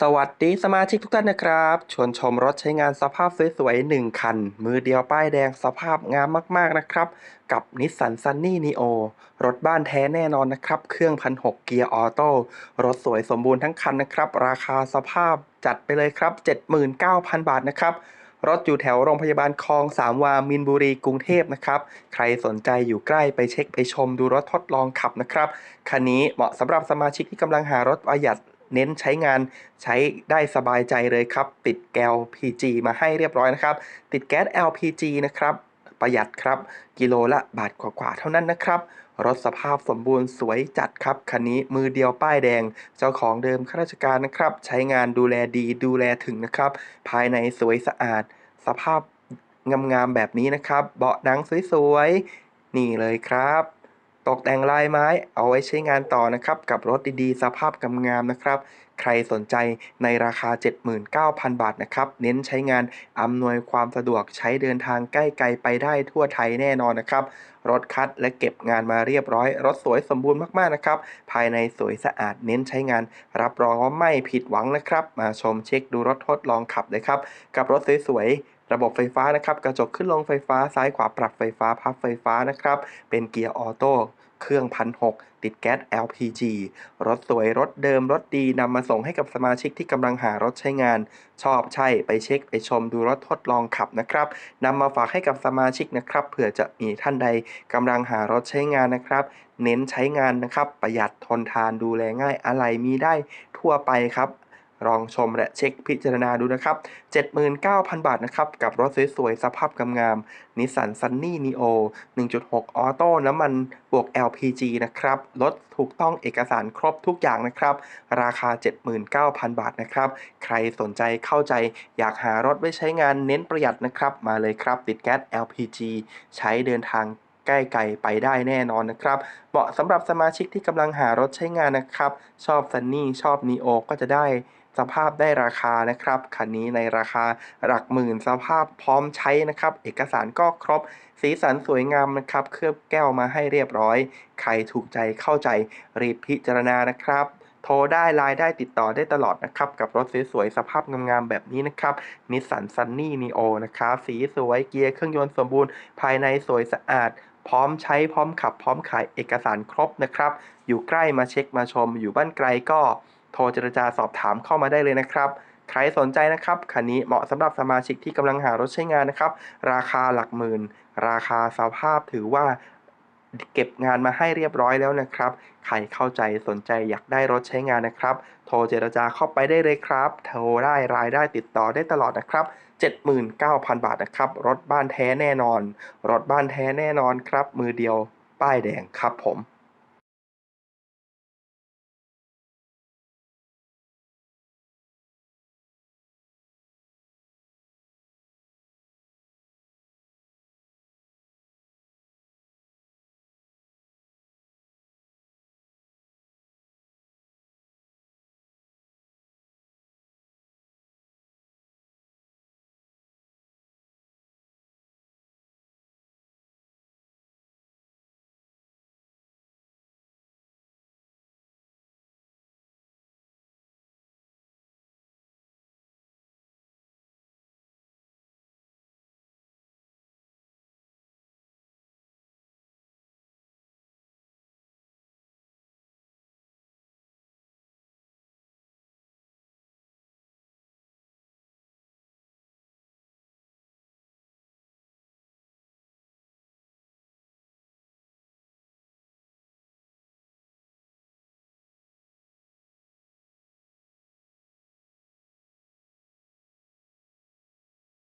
สวัสดีสมาชิกทุกท่านนะครับ ชวนชมรถใช้งานสภาพสวยๆ1คัน มือเดียวป้ายแดงสภาพงามมากๆนะครับ กับนิสสันซันนี่นีโอรถบ้านแท้แน่นอนนะครับ เครื่องพันหกเกียร์ออโต้รถสวยสมบูรณ์ทั้งคันนะครับ ราคาสภาพจัดไปเลยครับ 79,000 บาทนะครับรถอยู่แถวโรงพยาบาลคลองสามวามินบุรีกรุงเทพนะครับ ใครสนใจอยู่ใกล้ไปเช็คไปชมดูรถทดลองขับนะครับ คันนี้เหมาะสำหรับสมาชิกที่กำลังหารถประหยัด เน้นใช้งานใช้ได้สบายใจเลยครับ ติดแก๊ส LPG มาให้เรียบร้อยนะครับ ติดแก๊ส LPG นะครับ ประหยัดครับ กิโลละบาทกว่าๆเท่านั้นนะครับ รถสภาพสมบูรณ์สวยจัดครับคันนี้มือเดียวป้ายแดง เจ้าของเดิมข้าราชการนะครับ ใช้งานดูแลดีดูแลถึงนะครับ ภายในสวยสะอาด สภาพงามๆแบบนี้นะครับ เบาะหนังสวยๆนี่เลยครับ ตกแต่งลายไม้เอาไว้ใช้งานต่อนะครับ กับรถดีๆ สภาพกำงามนะครับ ใครสนใจในราคา 79,000 บาทนะครับ เน้นใช้งานอำนวยความสะดวกใช้เดินทางใกล้ไกลไปได้ทั่วไทยแน่นอนนะครับ รถคัดและเก็บงานมาเรียบร้อย รถสวยสมบูรณ์มากๆนะครับ ภายในสวยสะอาดเน้นใช้งาน รับรองว่าไม่ผิดหวังนะครับ มาชมเช็คดูรถทดลองขับเลยครับ กับรถสวยๆ ระบบไฟฟ้านะครับกระจกขึ้นลงไฟฟ้าซ้ายขวาปรับไฟฟ้าพับไฟฟ้านะครับ เป็นเกียร์ออโต้เครื่องพันหกติดแก๊ส LPG รถสวยรถเดิมรถดีนำมาส่งให้กับสมาชิกที่กำลังหารถใช้งาน ชอบใช่ไปเช็คไปชมดูรถทดลองขับนะครับนำมาฝากให้กับสมาชิกนะครับเผื่อจะมีท่านใดกำลังหารถใช้งานนะครับ เน้นใช้งานนะครับ ประหยัดทนทานดูแลง่ายอะไรมีได้ทั่วไปครับ ลองชมและเช็คพิจารณาดูนะครับ 79,000 บาทนะครับ กับรถสวยๆ สภาพงามๆนิสสันซันนี่นีโอ1.6 ออโต้น้ำมันบวก LPG นะครับ รถถูกต้องเอกสารครบทุกอย่างนะครับ ราคา 79,000 บาทนะครับ ใครสนใจเข้าใจอยากหารถไว้ใช้งานเน้นประหยัดนะครับ มาเลยครับ ติดแก๊ส LPG ใช้เดินทางใกล้ไกลไปได้แน่นอนนะครับ เหมาะสำหรับสมาชิกที่กำลังหารถใช้งานนะครับ ชอบซันนี่ชอบนีโอก็จะได้ สภาพได้ราคานะครับ คันนี้ในราคาหลักหมื่น สภาพพร้อมใช้นะครับ เอกสารก็ครบ สีสันสวยงามนะครับ เคลือบแก้วมาให้เรียบร้อย ใครถูกใจเข้าใจรีบพิจารณานะครับโทรได้ไลน์ได้ติดต่อได้ตลอดนะครับ กับรถสวยๆ สภาพงามๆ แบบนี้นะครับนิสสันซันนี่นีโอนะครับ สีสวยเกียร์เครื่องยนต์สมบูรณ์ ภายในสวยสะอาด พร้อมใช้พร้อมขับ พร้อมขายเอกสารครบนะครับ อยู่ใกล้มาเช็คมาชม อยู่บ้านไกลก็ โทรเจรจาสอบถามเข้ามาได้เลยนะครับ ใครสนใจนะครับคันนี้เหมาะสำหรับสมาชิกที่กำลังหารถใช้งานนะครับ ราคาหลักหมื่น ราคาสภาพถือว่าเก็บงานมาให้เรียบร้อยแล้วนะครับ ใครเข้าใจสนใจอยากได้รถใช้งานนะครับ โทรเจรจาเข้าไปได้เลยครับ โทรได้รายได้ติดต่อได้ตลอดนะครับ 79,000 บาทนะครับ รถบ้านแท้แน่นอน รถบ้านแท้แน่นอนครับ มือเดียว ป้ายแดงครับผม